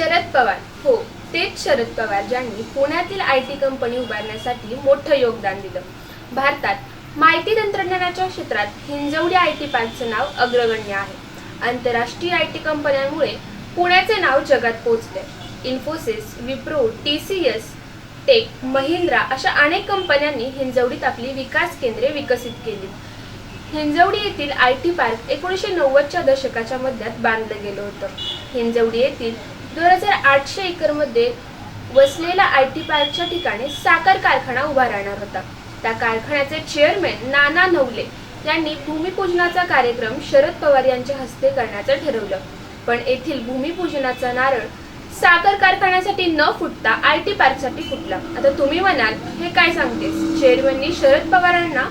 शरद पवार. हो तेच शरद पवार ज्यांनी पुण्यातील आय टी कंपनी उभारण्यासाठी मोठं योगदान दिलं. भारतात माहिती तंत्रज्ञानाच्या क्षेत्रात हिंजवडी आय टी पार्कचं नाव अग्रगण्य आहे. आंतरराष्ट्रीय आय टी कंपन्यांमुळे पुण्याचे नाव जगात पोहोचले Infosys Wipro T C S Tech Mahindra अशा अनेक कंपन्यांनी हिंजवडीत आपली विकास केंद्रे विकसित केली. हिंजवडी येथील आय टी पार्क एकोणीसशे नव्वदच्या दशकाच्या मध्यात बांधलं गेलं होतं. हिंजवडी येथील दोन हजार आठशे एकरमध्ये वसलेला आय टी पार्कच्या ठिकाणी साखर कारखाना उभा राहणार होता. त्या कारखान्याचे चेअरमॅन नाना नवले यांनी भूमिपूजनाचा कार्यक्रम शरद पवार यांच्या हस्ते करण्याचं ठरवलं. पण येथील भूमिपूजनाचा नारळ साखर कारखान्यासाठी न फुटता आय टी पार्कसाठी फुटला. आता तुम्ही म्हणाल हे काय सांगतेस? चेअरमॅननी शरद पवारांना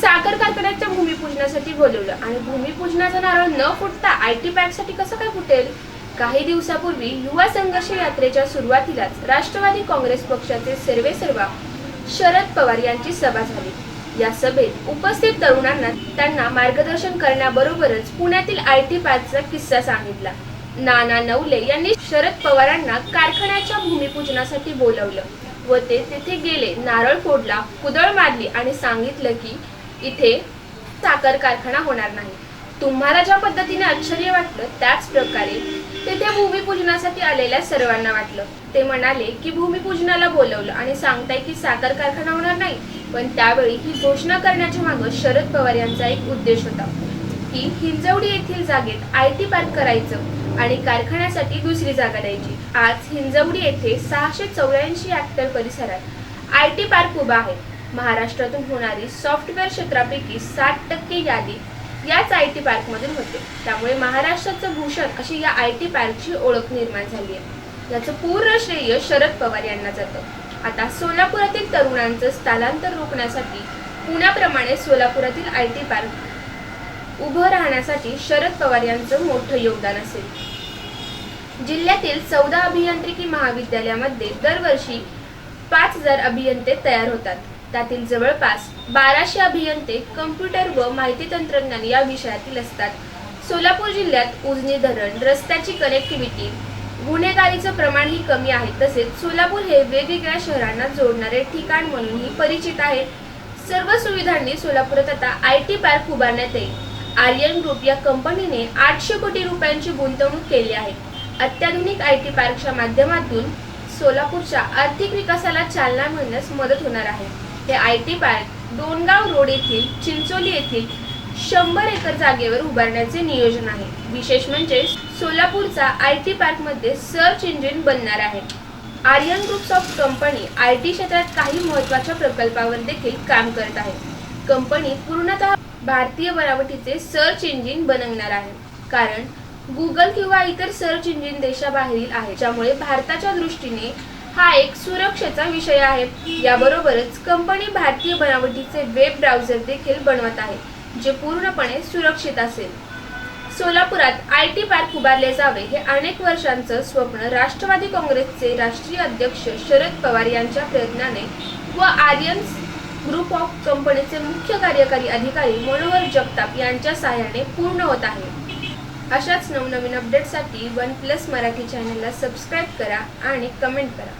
साखर कारखान्याच्या भूमिपूजनासाठी बोलवलं. आणि भूमिपूजनाचा नारळ न फुटता आय टी साठी कसं काय फुटेल? काही दिवसापूर्वी युवा संघर्ष यात्रेच्या सुरुवातीलाच राष्ट्रवादी काँग्रेस पक्षाचे सर्वे सर्वा शरद पवार यांची सभा झाली. या सभेत उपस्थित तरुणांना त्यांना मार्गदर्शन करण्याबरोबरच पुण्यातील आय टी पार्कचा किस्सा सांगितला. नाना नवले यांनी शरद पवारांना कारखान्याच्या भूमिपूजनासाठी बोलवलं व ते तेथे गेले नारळ फोडला कुदळ मारली आणि सांगितलं की इथे साखर कारखाना होणार नाही. तुम्हाला ज्या पद्धतीने आश्चर्य वाटलं त्याच प्रकारे तेथे भूमिपूजनासाठी आलेल्या सर्वांना वाटलं. ते म्हणाले की भूमिपूजनाला बोलवलं आणि सांगताय की साखर कारखाना होणार नाही पण त्यावेळी ही घोषणा करण्याच्या मागं शरद पवार यांचा एक उद्देश होता. की हिंजवडी येथील जागेत आय टी पार्क करायचं आणि कारखान्यासाठी दुसरी जागा द्यायची. आज हिंजवडी येथे सहाशे चौऱ्याऐंशी हेक्टर परिसरात आय टी पार्क उभा आहे. महाराष्ट्रातून होणारी सॉफ्टवेअर क्षेत्रापैकी साठ टक्के यादी याच आय टी पार्कमधून होते. त्यामुळे महाराष्ट्राचं भूषण अशी या आय टी पार्कची ओळख निर्माण झाली आहे. याचं पूर्ण श्रेय शरद पवार यांना जातं. आता सोलापुरातील तरुणांचं स्थलांतर रोखण्यासाठी पुण्याप्रमाणे सोलापुरातील आय टी पार्क उभं राहण्यासाठी शरद पवार यांचं मोठं योगदान असेल. जिल्ह्यातील चौदा अभियांत्रिकी महाविद्यालयामध्ये दरवर्षी पाच हजार अभियंते तयार होतात. त्यातील जवळपास बाराशे अभियंते कम्प्युटर व माहिती तंत्रज्ञान या विषयातील असतात. सोलापूर जिल्ह्यात उजनी धरण रस्त्याची कनेक्टिव्हिटी गुन्हेगारीचं प्रमाणही कमी आहे. तसेच सोलापूर हे वेगवेगळ्या शहरांना जोडणारे ठिकाण म्हणूनही परिचित आहे. सर्व सुविधांनी सोलापुरात आता आय टी पार्क उभारण्यात येईल. आर्यन ग्रुप या कंपनीने आठशे कोटी रुपयांची गुंतवणूक केली आहे. अत्याधुनिक आय टी पार्कच्या माध्यमातून सोलापूरच्या आर्थिक विकासाला चालना मिळण्यास मदत होणार आहे. हे I T park Dongaon road येथील चिंचोली येथील शंभर एकर जागेवर उभारण्याचे नियोजन आहे. विशेष म्हणजे सोलापूरचा आय टी पार्कमध्ये सर्च इंजिन बनणार आहे. Aryan groups of company I T क्षेत्रात काही महत्त्वाच्या प्रकल्पावर देखील काम करत आहे. कंपनी पूर्णतः भारतीय बनावटीचे सर्च इंजिन बनवणार आहे. कारण गुगल किंवा इतर सर्च इंजिन देशाबाहेरील आहे ज्यामुळे भारताच्या दृष्टीने हा एक सुरक्षेचा विषय आहे. याबरोबरच कंपनी भारतीय बनावटीचे वेब ब्राउझर देखील बनवत आहे जे पूर्णपणे सुरक्षित असेल. सोलापुरात आय टी पार्क उभारले जावे हे अनेक वर्षांचं स्वप्न राष्ट्रवादी काँग्रेसचे राष्ट्रीय अध्यक्ष शरद पवार यांच्या प्रयत्नाने व आर्यन्स ग्रुप ऑफ कंपनीचे मुख्य कार्यकारी अधिकारी मनोहर जगताप यांच्या सहाय्याने पूर्ण होत आहे. अशाच नवनवीन अपडेटसाठी वन प्लस मराठी चॅनलला सबस्क्राईब करा आणि कमेंट करा.